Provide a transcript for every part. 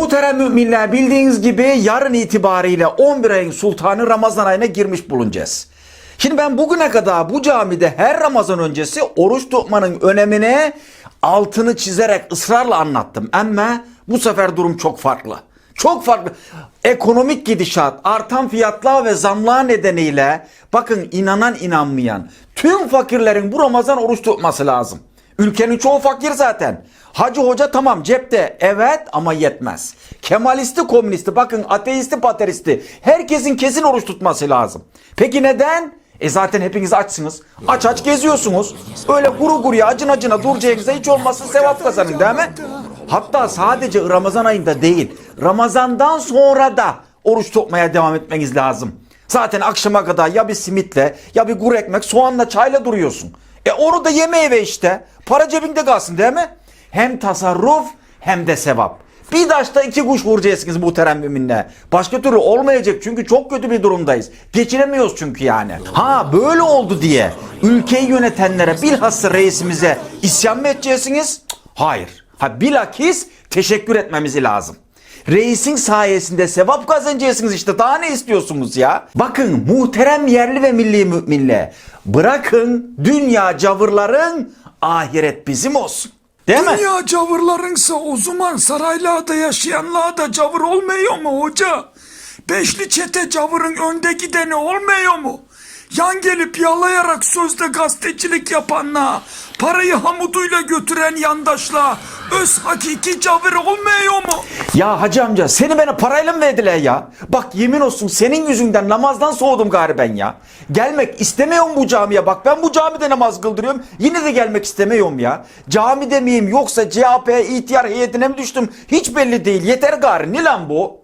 Muhterem müminler bildiğiniz gibi yarın itibariyle 11 ayın sultanı Ramazan ayına girmiş bulunacağız. Şimdi ben bugüne kadar bu camide her Ramazan öncesi oruç tutmanın önemini altını çizerek ısrarla anlattım. Ama bu sefer durum çok farklı. Çok farklı. Ekonomik gidişat, artan fiyatlar ve zamlar nedeniyle bakın inanan inanmayan tüm fakirlerin bu Ramazan oruç tutması lazım. Ülkenin çoğu fakir zaten. Hacı hoca tamam cepte evet ama yetmez. Kemalisti komünisti bakın ateisti pateristi herkesin kesin oruç tutması lazım. Peki neden? E zaten hepiniz açsınız. Aç aç geziyorsunuz. Öyle guru guruya acın acına duracağınıza hiç olmazsa sevap kazanın değil mi? Hatta sadece Ramazan ayında değil Ramazandan sonra da oruç tutmaya devam etmeniz lazım. Zaten akşama kadar ya bir simitle ya bir kuru ekmek soğanla çayla duruyorsun. E onu da yeme eve işte. Para cebinde kalsın değil mi? Hem tasarruf hem de sevap. Bir taşta iki kuş vuracaksınız muhterem müminle. Başka türlü olmayacak çünkü çok kötü bir durumdayız. Geçinemiyoruz çünkü yani. Ha böyle oldu diye ülkeyi yönetenlere bilhassa reisimize isyan mı edeceksiniz? Hayır. Ha bilakis teşekkür etmemizi lazım. Reisin sayesinde sevap kazanacaksınız işte daha ne istiyorsunuz ya? Bakın muhterem yerli ve milli müminle bırakın dünya cavırların ahiret bizim olsun. Değil mi? Dünya cavırlarınsa o zaman saraylarda yaşayanlar da cavır olmuyor mu hoca? Beşli çete cavırın önde gideni olmuyor mu? Yan gelip yalayarak sözde gazetecilik yapanla, parayı hamuduyla götüren yandaşla öz hakiki cavır olmuyor mu? Ya hacı amca seni bana parayla mı verdiler ya? Bak yemin olsun senin yüzünden namazdan soğudum gari ben ya. Gelmek istemiyorum bu camiye bak ben bu camide namaz kıldırıyorum yine de gelmek istemiyorum ya. Camide miyim yoksa CHP ihtiyar heyetine mi düştüm hiç belli değil yeter gari ne lan bu?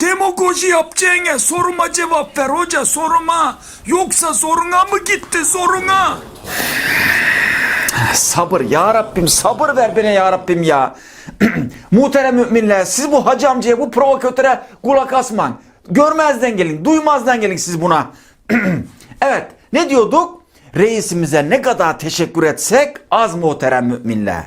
Demagoji yapacağına soruma cevap ver hoca soruma. Yoksa soruna mı gitti soruna? Sabır ya Rabbim sabır ver bana ya Rabbim ya. Muhterem müminler siz bu hacı amcaya bu provokatöre kulak asman. Görmezden gelin duymazdan gelin siz buna. evet ne diyorduk? Reisimize ne kadar teşekkür etsek az muhterem müminler.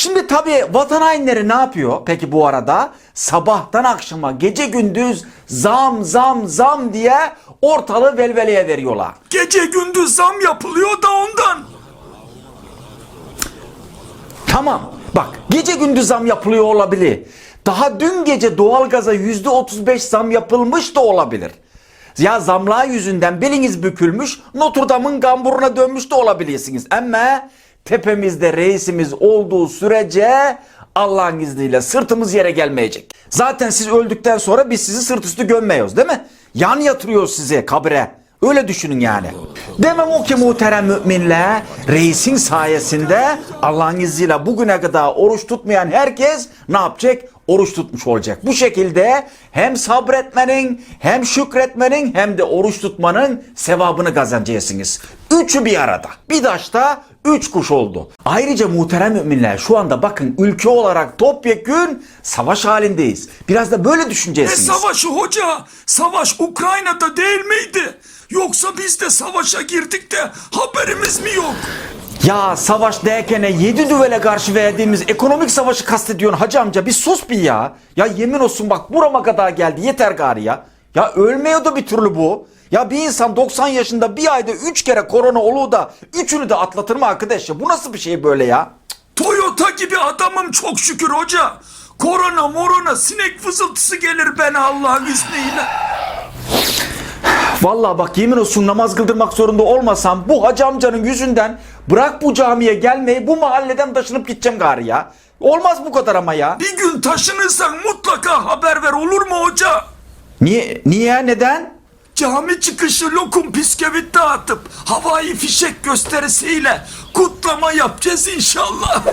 Şimdi tabi vatan hainleri ne yapıyor peki bu arada? Sabahtan akşama gece gündüz zam zam zam diye ortalığı velveleye veriyorlar. Gece gündüz zam yapılıyor da ondan. Tamam. Bak gece gündüz zam yapılıyor olabilir. Daha dün gece doğalgaza yüzde 35 zam yapılmış da olabilir. Ya zamlar yüzünden beliniz bükülmüş Notre Dame'ın gamburuna dönmüş de olabilirsiniz. Ama tepemizde reisimiz olduğu sürece Allah'ın izniyle sırtımız yere gelmeyecek. Zaten siz öldükten sonra biz sizi sırt üstü gömmeyiz değil mi? Yan yatırıyoruz sizi kabire. Öyle düşünün yani. Demem o ki muhterem müminler reisin sayesinde Allah'ın izniyle bugüne kadar oruç tutmayan herkes ne yapacak? Oruç tutmuş olacak. Bu şekilde hem sabretmenin hem şükretmenin hem de oruç tutmanın sevabını kazanacaksınız. Üçü bir arada. Bir taşta üç kuş oldu. Ayrıca muhterem müminler şu anda bakın ülke olarak topyekün savaş halindeyiz. Biraz da böyle Ne düşüneceksiniz. savaşı hoca? Savaş Ukrayna'da değil miydi? Yoksa biz de savaşa girdik de haberimiz mi yok? Ya savaş derken yedi düvele karşı verdiğimiz ekonomik savaşı kastediyorsun hacı amca bir sus bir ya. Ya yemin olsun bak burama kadar geldi yeter gari ya. Ya ölmüyordu bir türlü bu. Ya bir insan 90 yaşında bir ayda 3 kere korona oluğu da üçünü de atlatır mı arkadaş ya? Bu nasıl bir şey böyle ya? Toyota gibi adamım çok şükür hoca. Korona morona sinek fızıltısı gelir bana Allah'ın izniyle. Vallahi bak yemin olsun namaz kıldırmak zorunda olmasam bu hacı amcanın yüzünden bırak bu camiye gelmeyi bu mahalleden taşınıp gideceğim gari ya. Olmaz bu kadar ama ya. Bir gün taşınırsan mutlaka haber ver olur mu hoca? Niye? Niye? Neden? Cami çıkışı lokum bisküvit dağıtıp havai fişek gösterisiyle kutlama yapacağız inşallah.